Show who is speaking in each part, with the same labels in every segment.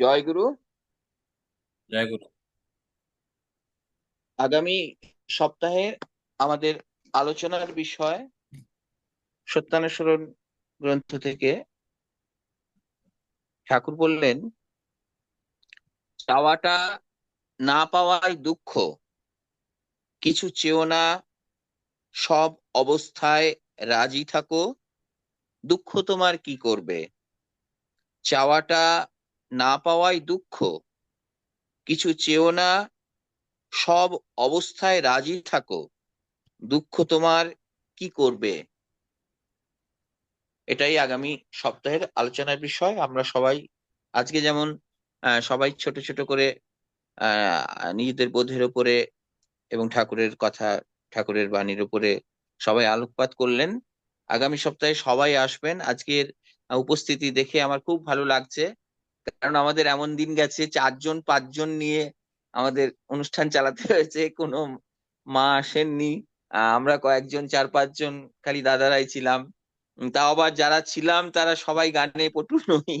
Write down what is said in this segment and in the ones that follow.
Speaker 1: জয় গুরু
Speaker 2: জয় গুরু
Speaker 1: আগামী সপ্তাহে আমাদের আলোচনার বিষয় সত্যানুসরণ গ্রন্থ থেকে ঠাকুর বললেন চাওয়াটা না পাওয়াই দুঃখ কিছু চেও না সব অবস্থায় রাজি থাকো দুঃখ তোমার কি করবে? চাওয়াটা না পাওয়াই দুঃখ। কিছু চেও না, সব অবস্থায় রাজি থাকো। দুঃখ তোমার কি করবে? এটাই আগামী সপ্তাহের আলোচনার বিষয়। আমরা সবাই, আজকে যেমন সবাই ছোট ছোট করে নিজেদের বোধের উপরে এবং ঠাকুরের কথা, ঠাকুরের বাণীর উপরে সবাই আলোকপাত করলেন। আগামী সপ্তাহে সবাই আসবেন। আজকের উপস্থিতি দেখে আমার খুব ভালো লাগছে। কারণ আমাদের এমন দিন গেছে, চারজন, পাঁচজন নিয়ে আমাদের অনুষ্ঠান চালাতে হয়েছে, কোনো মা আসেননি। আমরা কয়েকজন, চার, পাঁচজন খালি দাদারাই ছিলাম। তাও আবার যারা ছিলাম, তারা সবাই গানে পটু নই।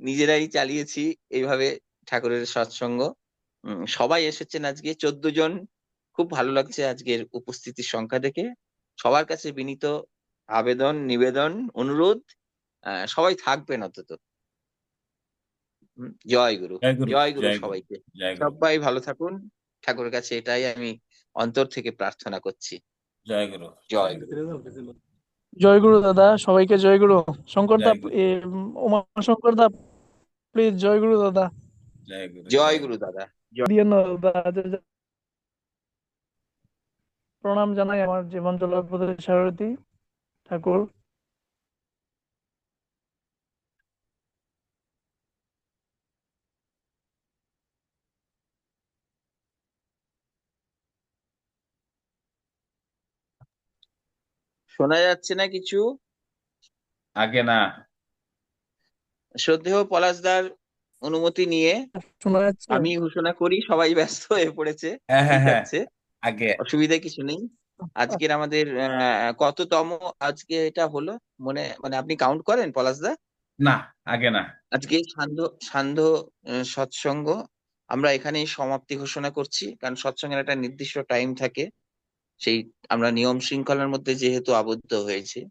Speaker 1: নিজেরাই চালিয়েছি এইভাবে ঠাকুরের সৎসঙ্গ। সবাই এসেছেন আজকে। চোদ্দ জন, খুব ভালো লাগছে আজকের উপস্থিতির সংখ্যা দেখে। সবার কাছে বিনীত আবেদন, নিবেদন, অনুরোধ। সবাই থাকবেন অন্তত। জয় গুরু
Speaker 2: জয় গুরু
Speaker 1: সবাইকে। সবাই ভালো থাকুন। ঠাকুরের কাছে এটাই আমি অন্তর থেকে প্রার্থনা করছি।
Speaker 2: জয় গুরু
Speaker 1: জয় গুরু
Speaker 3: জয় গুরু দাদা সবাইকে জয় গুরু শঙ্কর দা উম, শঙ্কর দা প্লিজ জয় গুরু দাদা।
Speaker 2: জয়। গুরু
Speaker 1: দাদা
Speaker 3: প্রণাম জানাই আমার জীবন জলাপদের সারথী ঠাকুর।
Speaker 1: শোনা যাচ্ছে না কিছু?
Speaker 2: আগে না।
Speaker 1: শ্রদ্ধেয় পলাশদার অনুমতি নিয়ে
Speaker 3: শোনা যাচ্ছে।
Speaker 1: আমি ঘোষণা করি সবাই ব্যস্ত হয়ে পড়েছে।
Speaker 2: হ্যাঁ হ্যাঁ
Speaker 1: ঠিক
Speaker 2: হ্যাঁ।
Speaker 1: আছে।
Speaker 2: আগে।
Speaker 1: অসুবিধা কিছু নেই। আজকের আমাদের আহ, কততম আজকে এটা হলো? মনে মানে আপনি কাউন্ট করেন পলাশদা
Speaker 2: না আগে না।
Speaker 1: আজকে সান্ধ্য সান্ধ্য সৎসঙ্গ। আমরা এখানেই সমাপ্তি ঘোষণা করছি কারণ সৎসঙ্গের একটা নির্দিষ্ট টাইম থাকে। সেই আমরা নিয়ম শৃঙ্খলার মধ্যে যেহেতু আবদ্ধ হয়েছে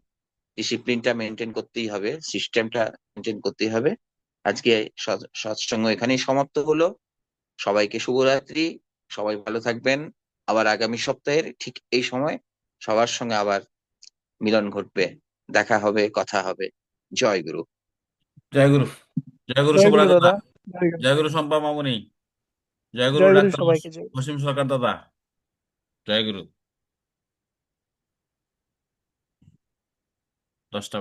Speaker 1: ডিসিপ্লিনটা মেনটেন করতেই হবে সিস্টেমটা মেনটেন করতেই হবে। আজকে সৎ- সৎসঙ্গ এখানেই সমাপ্ত হলো। সবাইকে শুভরাত্রি সবাই ভালো থাকবেন। আবার আগামী সপ্তাহের ঠিক এই সময় সবার সঙ্গে আবার মিলন ঘটবে দেখা হবে কথা হবে। জয় গুরু।
Speaker 2: জয় গুরু। জয় গুরু
Speaker 3: জয় গুরু
Speaker 2: শুভরাত্রি
Speaker 3: দাদা। জয় গুরু।
Speaker 2: জয় মামুনি। জয় গুরু ডাক্তার
Speaker 3: সবাইকে জয়
Speaker 2: সরকার দাদা। জয় গুরু। Потому что